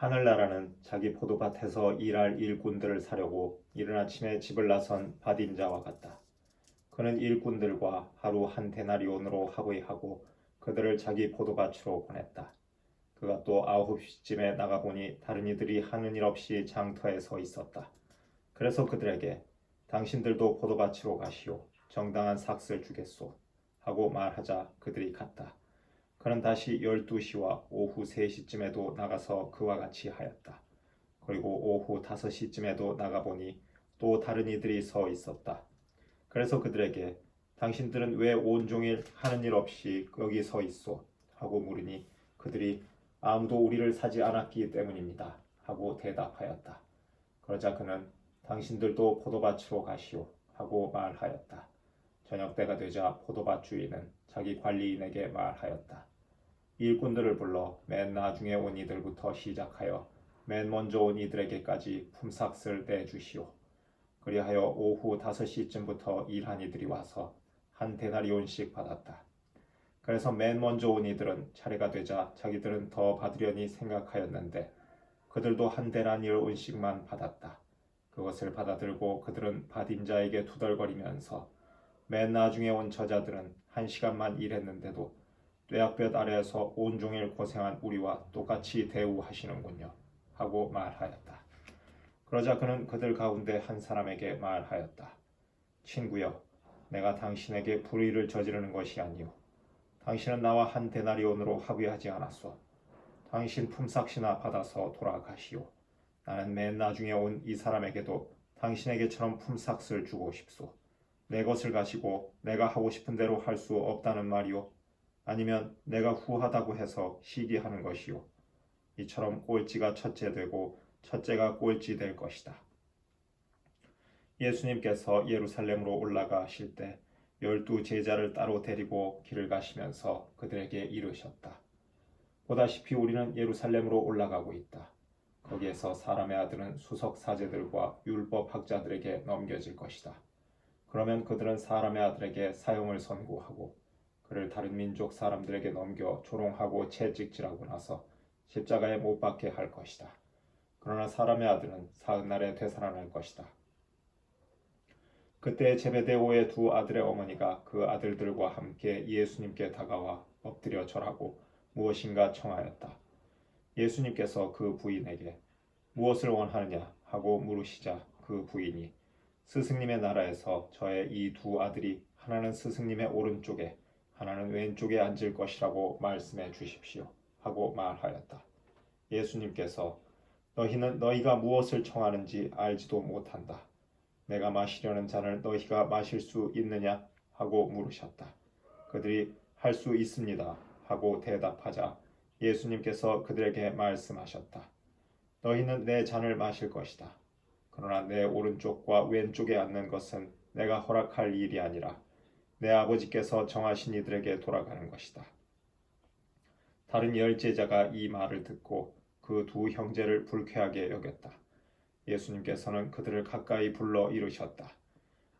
하늘나라는 자기 포도밭에서 일할 일꾼들을 사려고 이른 아침에 집을 나선 밭임자와 같다. 그는 일꾼들과 하루 한 데나리온으로 합의하고 그들을 자기 포도밭으로 보냈다. 그가 또 아홉 시쯤에 나가보니 다른 이들이 하는 일 없이 장터에 서 있었다. 그래서 그들에게 당신들도 포도밭으로 가시오. 정당한 삭슬 주겠소. 하고 말하자 그들이 갔다. 그는 다시 열두 시와 오후 세 시쯤에도 나가서 그와 같이 하였다. 그리고 오후 다섯 시쯤에도 나가보니 또 다른 이들이 서 있었다. 그래서 그들에게 당신들은 왜 온종일 하는 일 없이 여기 서 있소? 하고 물으니 그들이 아무도 우리를 사지 않았기 때문입니다. 하고 대답하였다. 그러자 그는 당신들도 포도밭으로 가시오. 하고 말하였다. 저녁 때가 되자 포도밭 주인은 자기 관리인에게 말하였다. 일꾼들을 불러 맨 나중에 온 이들부터 시작하여 맨 먼저 온 이들에게까지 품삯을 내주시오. 그리하여 오후 다섯 시쯤부터 일한 이들이 와서 한 데나리온씩 받았다. 그래서 맨 먼저 온 이들은 차례가 되자 자기들은 더 받으려니 생각하였는데 그들도 한 데나리온씩만 받았다. 그것을 받아들고 그들은 받임자에게 투덜거리면서 맨 나중에 온 저자들은 한 시간만 일했는데도 뇌약볕 아래에서 온종일 고생한 우리와 똑같이 대우하시는군요. 하고 말하였다. 그러자 그는 그들 가운데 한 사람에게 말하였다. 친구여, 내가 당신에게 불의를 저지르는 것이 아니오. 당신은 나와 한 데나리온으로 합의하지 않았소. 당신 품삯이나 받아서 돌아가시오. 나는 맨 나중에 온 이 사람에게도 당신에게처럼 품삯을 주고 싶소. 내 것을 가지고 내가 하고 싶은 대로 할 수 없다는 말이오. 아니면 내가 후하다고 해서 시기하는 것이요. 이처럼 꼴찌가 첫째 되고 첫째가 꼴찌 될 것이다. 예수님께서 예루살렘으로 올라가실 때 열두 제자를 따로 데리고 길을 가시면서 그들에게 이르셨다. 보다시피 우리는 예루살렘으로 올라가고 있다. 거기에서 사람의 아들은 수석 사제들과 율법 학자들에게 넘겨질 것이다. 그러면 그들은 사람의 아들에게 사형을 선고하고 그를 다른 민족 사람들에게 넘겨 조롱하고 채찍질하고 나서 십자가에 못 박게 할 것이다. 그러나 사람의 아들은 사흘날에 되살아날 것이다. 그때 제베데오의 두 아들의 어머니가 그 아들들과 함께 예수님께 다가와 엎드려 절하고 무엇인가 청하였다. 예수님께서 그 부인에게 무엇을 원하느냐 하고 물으시자 그 부인이 스승님의 나라에서 저의 이 두 아들이 하나는 스승님의 오른쪽에 하나는 왼쪽에 앉을 것이라고 말씀해 주십시오. 하고 말하였다. 예수님께서 너희는 너희가 무엇을 청하는지 알지도 못한다. 내가 마시려는 잔을 너희가 마실 수 있느냐? 하고 물으셨다. 그들이 할 수 있습니다. 하고 대답하자 예수님께서 그들에게 말씀하셨다. 너희는 내 잔을 마실 것이다. 그러나 내 오른쪽과 왼쪽에 앉는 것은 내가 허락할 일이 아니라 내 아버지께서 정하신 이들에게 돌아가는 것이다. 다른 열 제자가 이 말을 듣고 그 두 형제를 불쾌하게 여겼다. 예수님께서는 그들을 가까이 불러 이르셨다.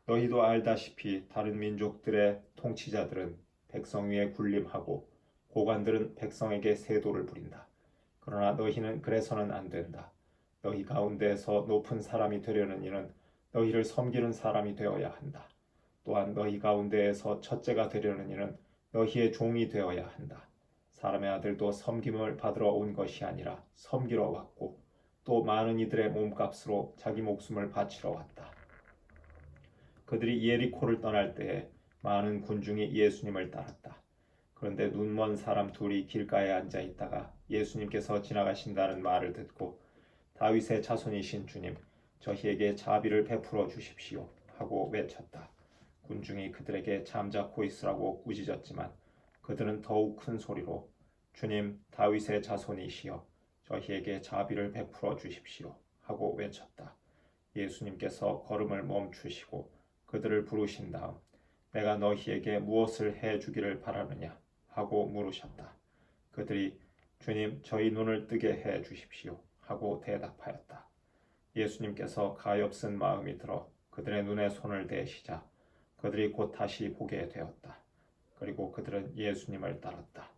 너희도 알다시피 다른 민족들의 통치자들은 백성 위에 군림하고 고관들은 백성에게 세도를 부린다. 그러나 너희는 그래서는 안 된다. 너희 가운데에서 높은 사람이 되려는 이는 너희를 섬기는 사람이 되어야 한다. 또한 너희 가운데에서 첫째가 되려는 이는 너희의 종이 되어야 한다. 사람의 아들도 섬김을 받으러 온 것이 아니라 섬기러 왔고 또 많은 이들의 몸값으로 자기 목숨을 바치러 왔다. 그들이 예리코를 떠날 때에 많은 군중이 예수님을 따랐다. 그런데 눈먼 사람 둘이 길가에 앉아 있다가 예수님께서 지나가신다는 말을 듣고 다윗의 자손이신 주님, 저희에게 자비를 베풀어 주십시오 하고 외쳤다. 군중이 그들에게 잠자코 있으라고 꾸짖었지만 그들은 더욱 큰 소리로 주님 다윗의 자손이시여 저희에게 자비를 베풀어 주십시오 하고 외쳤다. 예수님께서 걸음을 멈추시고 그들을 부르신 다음 내가 너희에게 무엇을 해 주기를 바라느냐 하고 물으셨다. 그들이 주님 저희 눈을 뜨게 해 주십시오 하고 대답하였다. 예수님께서 가엾은 마음이 들어 그들의 눈에 손을 대시자 그들이 곧 다시 보게 되었다. 그리고 그들은 예수님을 따랐다.